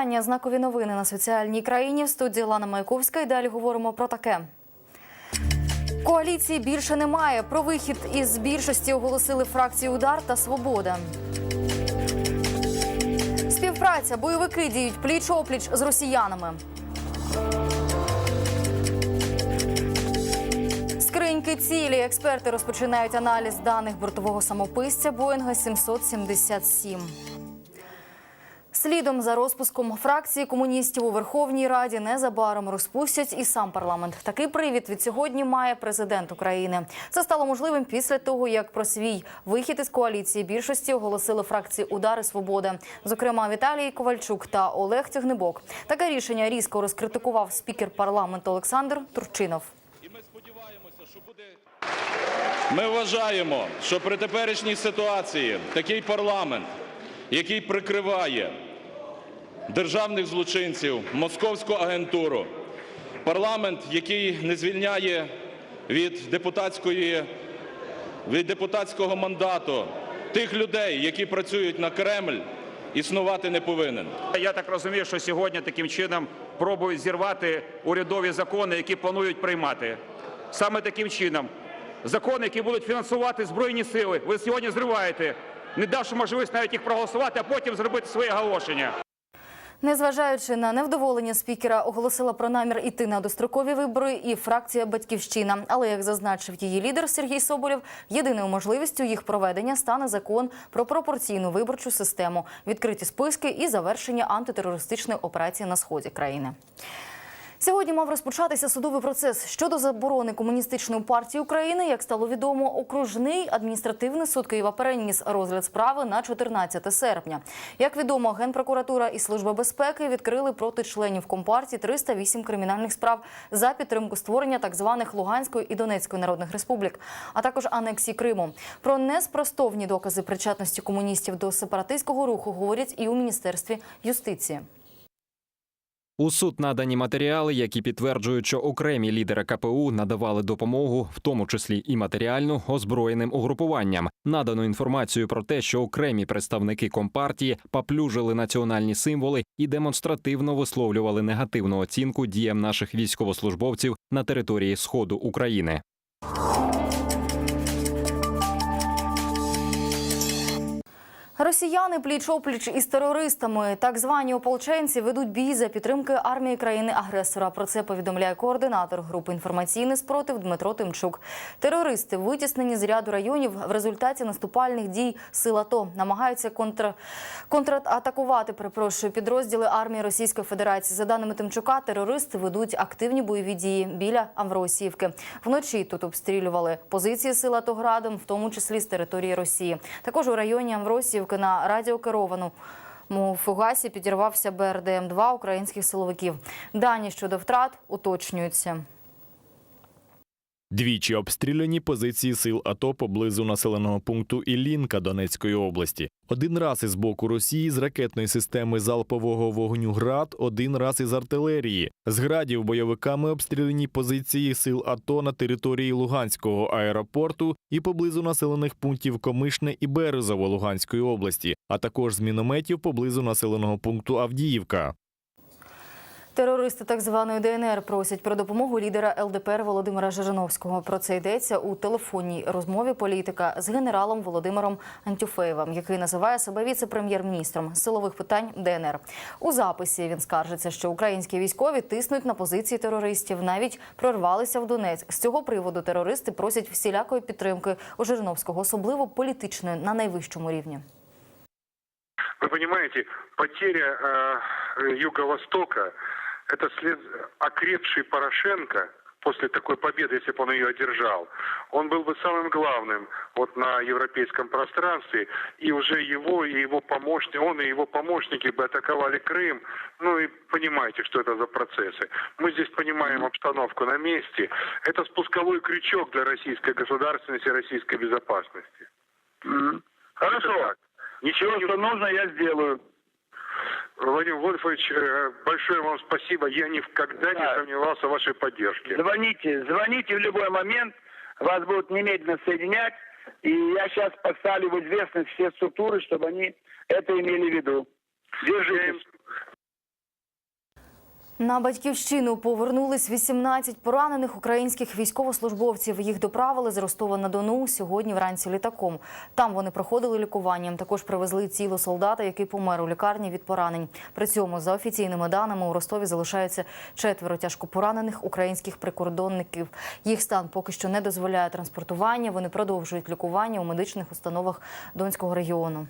Вітання. Знакові новини на соціальній країні. В студії Лана Маяковська. І далі говоримо про таке. Коаліції більше немає. Про вихід із більшості оголосили фракції Удар та Свобода. Співпраця. Бойовики діють пліч-опліч з росіянами. Скриньки цілі. Експерти розпочинають аналіз даних бортового самописця Боїнга 777. Слідом за розпуском фракції комуністів у Верховній Раді незабаром розпустять і сам парламент. Такий привід від сьогодні має президент України. Це стало можливим після того, як про свій вихід із коаліції більшості оголосили фракції Удари Свобода, зокрема Віталій Ковальчук та Олег Тягнебок. Таке рішення різко розкритикував спікер парламенту Олександр Турчинов. Ми вважаємо, що при теперішній ситуації такий парламент, який прикриває державних злочинців, московську агентуру, парламент, який не звільняє від депутатської від депутатського мандату тих людей, які працюють на Кремль, існувати не повинен. Я так розумію, що сьогодні таким чином пробують зірвати урядові закони, які планують приймати. Саме таким чином. Закони, які будуть фінансувати Збройні сили, ви сьогодні зриваєте, не давши можливість навіть їх проголосувати, а потім зробити своє оголошення. Незважаючи на невдоволення спікера, оголосила про намір іти на дострокові вибори і фракція Батьківщина. Але як зазначив її лідер Сергій Соболєв, єдиною можливістю їх проведення стане закон про пропорційну виборчу систему, відкриті списки і завершення антитерористичної операції на сході країни. Сьогодні мав розпочатися судовий процес щодо заборони комуністичної партії України. Як стало відомо, окружний адміністративний суд Києва переніс розгляд справи на 14 серпня. Як відомо, генпрокуратура і служба безпеки відкрили проти членів компартії 308 кримінальних справ за підтримку створення так званих Луганської і Донецької народних республік, а також анексії Криму. Про неспростовні докази причетності комуністів до сепаратистського руху говорять і у міністерстві юстиції. У суд надані матеріали, які підтверджують, що окремі лідери КПУ надавали допомогу, в тому числі і матеріальну, озброєним угрупуванням. Надано інформацію про те, що окремі представники компартії поплюжили національні символи і демонстративно висловлювали негативну оцінку діям наших військовослужбовців на території сходу України. Росіяни пліч-опліч із терористами. Так звані ополченці ведуть бій за підтримки армії країни-агресора. Про це повідомляє координатор групи інформаційний спротив Дмитро Тимчук. Терористи витіснені з ряду районів в результаті наступальних дій сил АТО. Намагаються контр... контратакувати перепрошую підрозділи армії Російської Федерації. За даними Тимчука, терористи ведуть активні бойові дії біля Амвросіївки. Вночі тут обстрілювали позиції сил АТО градом, в тому числі з території Росії. Також у районі Амвросіївки на радіокеровану фугасі підірвався БРДМ-2 українських силовиків. Дані щодо втрат уточнюються. Двічі обстріляні позиції сил АТО поблизу населеного пункту Іллінка Донецької області. Один раз із боку Росії з ракетної системи залпового вогню ГРАД, один раз із артилерії. З градів бойовиками обстріляні позиції сил АТО на території Луганського аеропорту і поблизу населених пунктів Комишне і Березово Луганської області, а також з мінометів поблизу населеного пункту Авдіївка. Терористи так званої ДНР просять про допомогу лідера ЛДПР Володимира Жириновського. Про це йдеться у телефонній розмові політика з генералом Володимиром Антюфеєвим, який називає себе віце-прем'єр-міністром силових питань ДНР. У записі він скаржиться, що українські військові тиснуть на позиції терористів, навіть прорвалися в Донецьк. З цього приводу терористи просять всілякої підтримки у Жириновського, особливо політичної на найвищому рівні. Вы понимаете, потеря э, Юго-Востока – это след окрепший Порошенко после такой победы, если бы он ее одержал. Он был бы самым главным вот на европейском пространстве, и уже его и его помощники, он и его помощники бы атаковали Крым. Ну и понимаете, что это за процессы. Мы здесь понимаем обстановку на месте. Это спусковой крючок для российской государственности российской безопасности. Хорошо. Это так. Ничего что нужно, я сделаю. Владимир Вольфович, э, большое вам спасибо. Я никогда не Да. сомневался в вашей поддержке. Звоните, звоните в любой момент. Вас будут немедленно соединять. И я сейчас поставлю в известность все структуры, чтобы они это имели в виду. Держитесь. На батьківщину повернулись 18 поранених українських військовослужбовців. Їх доправили з Ростова на Дону сьогодні вранці літаком. Там вони проходили лікування. Також привезли тіло солдата, який помер у лікарні від поранень. При цьому, за офіційними даними, у Ростові залишаються четверо тяжко поранених українських прикордонників. Їх стан поки що не дозволяє транспортування. Вони продовжують лікування у медичних установах Донського регіону.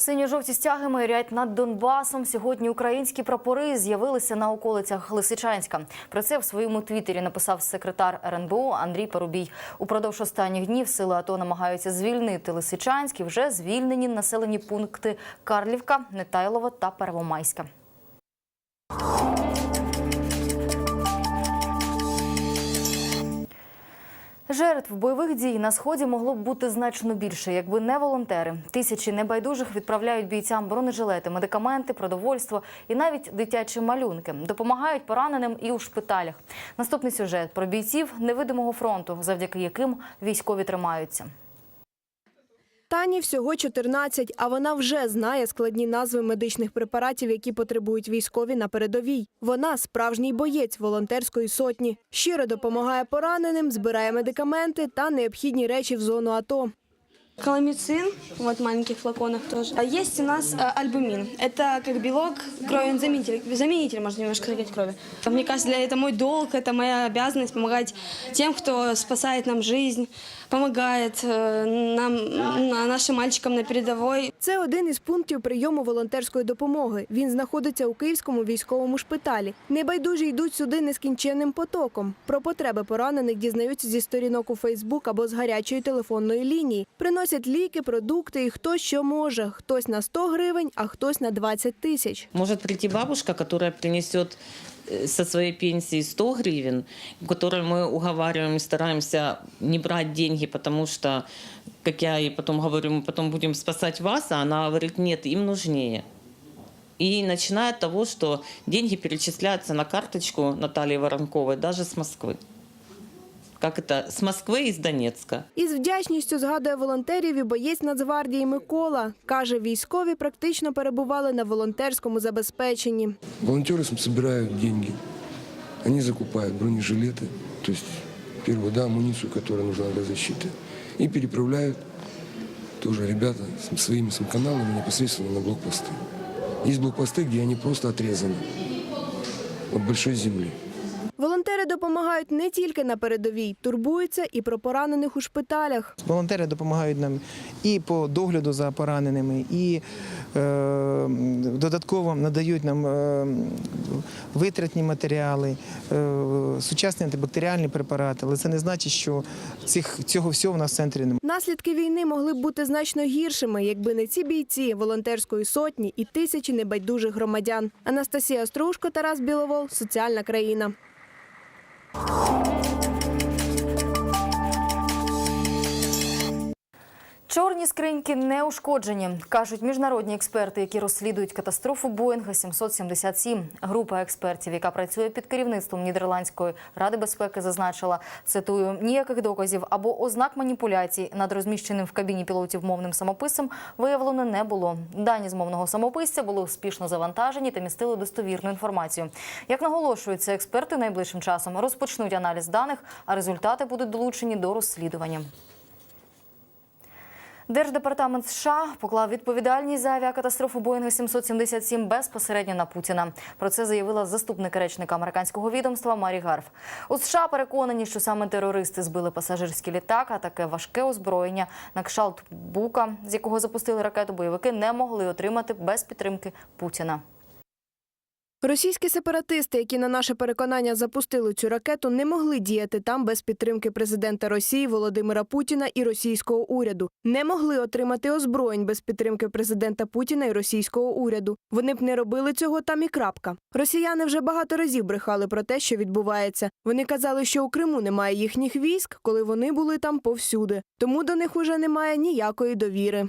Синьо-жовті стяги майорять над Донбасом. Сьогодні українські прапори з'явилися на околицях Лисичанська. Про це в своєму твіттері написав секретар РНБО Андрій Парубій. Упродовж останніх днів сили АТО намагаються звільнити Лисичанськ і вже звільнені населені пункти Карлівка, Нетайлова та Первомайська. Жертв бойових дій на сході могло б бути значно більше, якби не волонтери. Тисячі небайдужих відправляють бійцям бронежилети, медикаменти, продовольство і навіть дитячі малюнки. Допомагають пораненим і у шпиталях. Наступний сюжет про бійців невидимого фронту, завдяки яким військові тримаються. Тані всього 14, а вона вже знає складні назви медичних препаратів, які потребують військові на передовій. Вона справжній боєць волонтерської сотні. Щиро допомагає пораненим, збирає медикаменти та необхідні речі в зону АТО. Каламицин, вот в маленьких флаконах тоже. А есть у нас э, альбумин. Это как белок, крови, он заменитель, заменитель, можно немножко сказать, крови. Мне кажется, для это мой долг, это моя обязанность помогать тем, кто спасает нам жизнь, помогает э, нам, на- нашим мальчикам на передовой. Це один із пунктів прийому волонтерської допомоги. Він знаходиться у Київському військовому шпиталі. Небайдужі йдуть сюди нескінченним потоком. Про потреби поранених дізнаються зі сторінок у Фейсбук або з гарячої телефонної лінії. Приносять ліки, продукти і хто що може. Хтось на 100 гривень, а хтось на 20 тисяч. Может прийти бабушка, которая принесет э, со своей пенсии 100 гривен, у которой мы уговариваем и стараемся не брать деньги, потому что, как я ей потом говорю, мы потом будем спасать вас, а она говорит, нет, им нужнее. И начиная от того, что деньги перечисляются на карточку Натальи Воронковой даже с Москвы. Как это? С Москвы и с Донецка. Із вдячністю згадує волонтерів і боєць Нацгвардії Микола. Каже, військові практично перебували на волонтерському забезпеченні. Волонтеры см- собирают деньги. Они закупают бронежилеты, то есть первую да, амуницию, которая нужна для защиты, и переправляют тоже ребята с своими каналами непосредственно на блокпосты. Есть блокпосты, где они просто отрезаны от большой земли. Волонтери допомагають не тільки на передовій, турбуються і про поранених у шпиталях. Волонтери допомагають нам і по догляду за пораненими, і е, додатково надають нам е, витратні матеріали, е, сучасні антибактеріальні препарати. Але це не значить, що цих, цього всього в нас в центрі немає. Наслідки війни могли б бути значно гіршими, якби не ці бійці волонтерської сотні і тисячі небайдужих громадян. Анастасія Стружко, Тарас Біловол, соціальна країна. Música Чорні скриньки не ушкоджені, кажуть міжнародні експерти, які розслідують катастрофу Боїнга 777. Група експертів, яка працює під керівництвом Нідерландської ради безпеки, зазначила цитую ніяких доказів або ознак маніпуляцій над розміщеним в кабіні пілотів мовним самописом виявлено не було. Дані з мовного самописця були успішно завантажені та містили достовірну інформацію. Як наголошуються експерти, найближчим часом розпочнуть аналіз даних, а результати будуть долучені до розслідування. Держдепартамент США поклав відповідальність за авіакатастрофу Боїнга 777 безпосередньо на Путіна. Про це заявила заступник речника американського відомства Марі Гарф. У США переконані, що саме терористи збили пасажирський літак, а таке важке озброєння на кшалт Бука, з якого запустили ракету, бойовики не могли отримати без підтримки Путіна. Російські сепаратисти, які на наше переконання запустили цю ракету, не могли діяти там без підтримки президента Росії Володимира Путіна і російського уряду. Не могли отримати озброєнь без підтримки президента Путіна і російського уряду. Вони б не робили цього там і крапка. Росіяни вже багато разів брехали про те, що відбувається. Вони казали, що у Криму немає їхніх військ, коли вони були там повсюди. Тому до них уже немає ніякої довіри.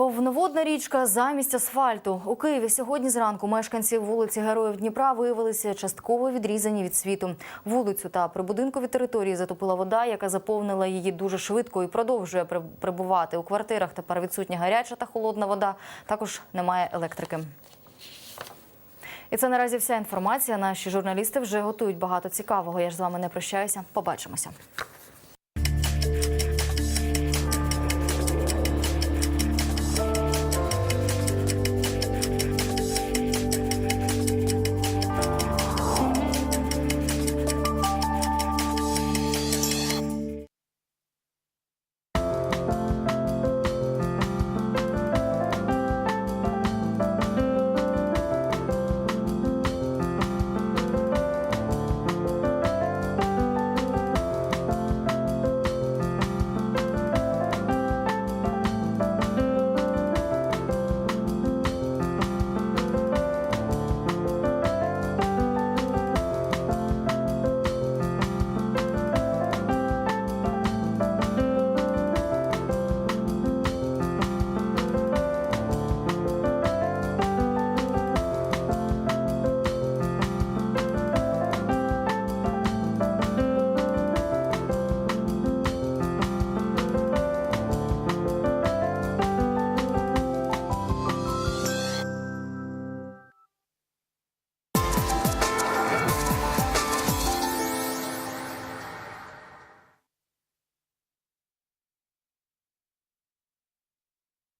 Повноводна річка замість асфальту. У Києві сьогодні зранку мешканці вулиці Героїв Дніпра виявилися частково відрізані від світу. Вулицю та прибудинкові території затопила вода, яка заповнила її дуже швидко і продовжує при- прибувати. У квартирах тепер відсутня гаряча та холодна вода. Також немає електрики. І це наразі вся інформація. Наші журналісти вже готують багато цікавого. Я ж з вами не прощаюся. Побачимося.